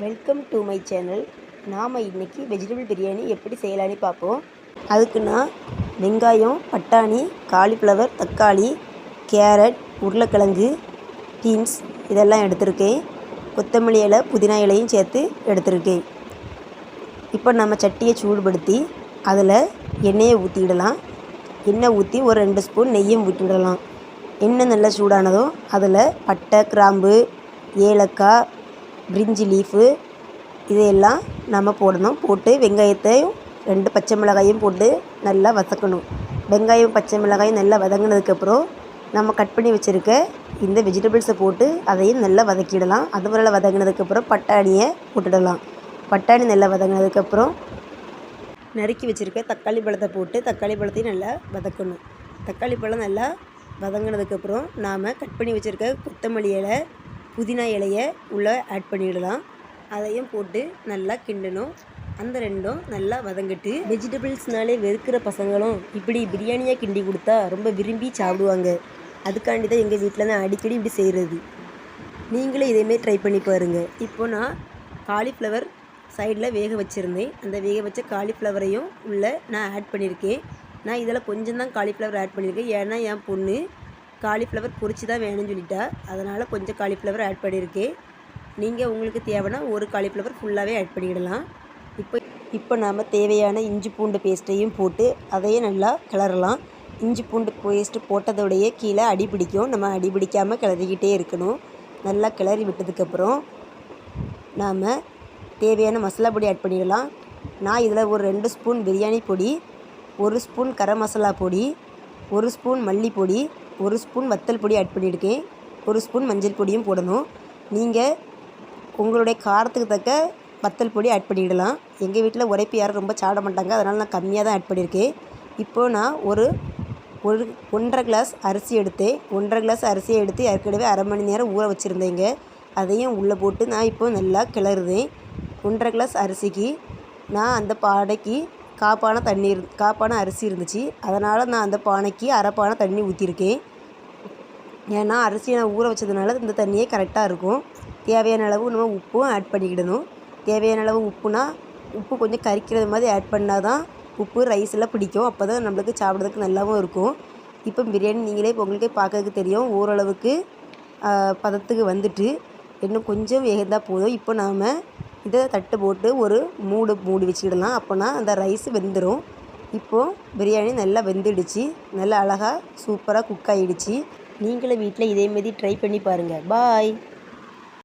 Welcome to my channel நாம் இன்றைக்கி vegetable biryani எப்படி செய்யலான்னு பார்ப்போம். அதுக்கு நான் வெங்காயம் பட்டாணி காலிஃப்ளவர் தக்காளி கேரட் உருளைக்கிழங்கு பீன்ஸ் இதெல்லாம் எடுத்திருக்கேன். கொத்தமல்லி இலை புதினா இலையும் சேர்த்து எடுத்திருக்கேன். இப்போ நம்ம சட்டியை சூடுபடுத்தி அதில் எண்ணெயை ஊற்றிடலாம் எண்ணெய் ஊற்றி ஒரு ரெண்டு ஸ்பூன் நெய்யும் ஊற்றிடலாம் எண்ணெய் நல்லா சூடானதும் அதில் பட்டை கிராம்பு ஏலக்காய் பிரிஞ்சி லீஃபு இதையெல்லாம் நம்ம போடணும். போட்டு வெங்காயத்தையும் ரெண்டு பச்சை மிளகாயும் போட்டு நல்லா வதக்கணும். வெங்காயம் பச்சை மிளகாயும் நல்லா வதங்கினதுக்கப்புறம் நம்ம கட் பண்ணி வச்சுருக்க இந்த வெஜிடபிள்ஸை போட்டு அதையும் நல்லா வதக்கிடலாம். அது வரல வதங்கினதுக்கப்புறம் பட்டாணியை போட்டுடலாம். பட்டாணி நல்லா வதங்கினதுக்கப்புறம் நறுக்கி வச்சுருக்க தக்காளி பழத்தை போட்டு தக்காளி பழத்தையும் நல்லா வதக்கணும். தக்காளி பழம் நல்லா வதங்கினதுக்கப்புறம் நாம் கட் பண்ணி வச்சுருக்க கொத்தமல்லி இலை புதினா இலையை உள்ளே ஆட் பண்ணிடலாம். அதையும் போட்டு நல்லா கிண்டணும். அந்த ரெண்டும் நல்லா வதங்கிட்டு வெஜிடபிள்ஸ்னாலே வெறுக்கிற பசங்களும் இப்படி பிரியாணியாக கிண்டி கொடுத்தா ரொம்ப விரும்பி சாப்பிடுவாங்க. அதுக்காண்டி தான் எங்கள் வீட்டில் நான் அடிக்கடி இப்படி செய்கிறது. நீங்களும் இதேமாரி ட்ரை பண்ணி பாருங்கள் இப்போ நான் காலிஃப்ளவர் சைடில் வேக வச்சுருந்தேன். அந்த வேக வச்ச காலிஃப்ளவரையும் உள்ளே நான் ஆட் பண்ணியிருக்கேன். நான் இதில் கொஞ்சம் தான் காலிஃப்ளவர் ஆட் பண்ணியிருக்கேன். ஏன்னா என் பொண்ணு காலிஃப்ளவர் பொரிச்சு தான் வேணும்னு சொல்லிட்டா. அதனால் கொஞ்சம் காலிஃப்ளவர் ஆட் பண்ணியிருக்கேன் நீங்கள் உங்களுக்கு தேவைன்னா ஒரு காலிஃப்ளவர் ஃபுல்லாகவே ஆட் பண்ணிடலாம் இப்போ இப்போ நாம் தேவையான இஞ்சி பூண்டு பேஸ்ட்டையும் போட்டு அதையும் நல்லா கிளறலாம். இஞ்சி பூண்டு பேஸ்ட்டு போட்டதோடையே கீழே அடி பிடிக்கும். நம்ம அடி பிடிக்காமல் கிளறிக்கிட்டே இருக்கணும். நல்லா கிளறி விட்டதுக்கப்புறம் நாம் தேவையான மசாலா பொடி ஆட் பண்ணிடலாம். நான் இதில் ஒரு ரெண்டு ஸ்பூன் பிரியாணி பொடி ஒரு ஸ்பூன் கரம் மசாலா பொடி ஒரு ஸ்பூன் மல்லிப்பொடி ஒரு ஸ்பூன் வத்தல் பொடி ஆட் பண்ணியிருக்கேன். ஒரு ஸ்பூன் மஞ்சள் பொடியும் போடணும். நீங்கள் உங்களுடைய காரத்துக்கு தக்க வத்தல் பொடி ஆட் பண்ணிடலாம். எங்கள் வீட்டில் உரைப்பு யாரும் ரொம்ப சாப்பிட மாட்டாங்க. அதனால் நான் கம்மியாக தான் ஆட் பண்ணியிருக்கேன். இப்போது நான் ஒரு ஒரு ஒன்றரை கிளாஸ் அரிசி எடுத்தேன். ஒன்றரை கிளாஸ் அரிசியை எடுத்து ஏற்கனவே அரை மணி நேரம் ஊற வச்சுருந்தேங்க. அதையும் உள்ளே போட்டு நான் இப்போ நல்லா கிளறுதேன். ஒன்றரை கிளாஸ் அரிசிக்கு நான் அந்த பாடைக்கு காப்பான தண்ணி இரு காப்பான அரிசி இருந்துச்சு. அதனால் நான் அந்த பானைக்கு அரை பானை தண்ணி ஊற்றிருக்கேன் ஏன்னா அரிசியை நான் ஊற வச்சதுனால இந்த தண்ணியே கரெக்டாக இருக்கும். தேவையான அளவு நம்ம உப்பும் ஆட் பண்ணிக்கிடணும். தேவையான அளவு உப்புனா உப்பு கொஞ்சம் கரிக்கிறது மாதிரி ஆட் பண்ணால் தான் உப்பு ரைஸில் பிடிக்கும். அப்போ தான் நம்மளுக்கு சாப்பிட்றதுக்கு நல்லாவும் இருக்கும். இப்போ பிரியாணி நீங்களே உங்களுக்கே பார்க்கறதுக்கு தெரியும். ஓரளவுக்கு பதத்துக்கு வந்துட்டு இன்னும் கொஞ்சம் வேகந்தால் போதும். இப்போ நாம் இதை தட்டு போட்டு ஒரு மூடு மூடி வச்சுக்கிடலாம். அப்போனா அந்த ரைஸ் வெந்துடும் இப்போது பிரியாணி நல்லா வெந்துடுச்சு. நல்லா அழகாக சூப்பராக குக் ஆகிடுச்சு நீங்களும் வீட்டில் இதேமாரி ட்ரை பண்ணி பாருங்கள் பாய்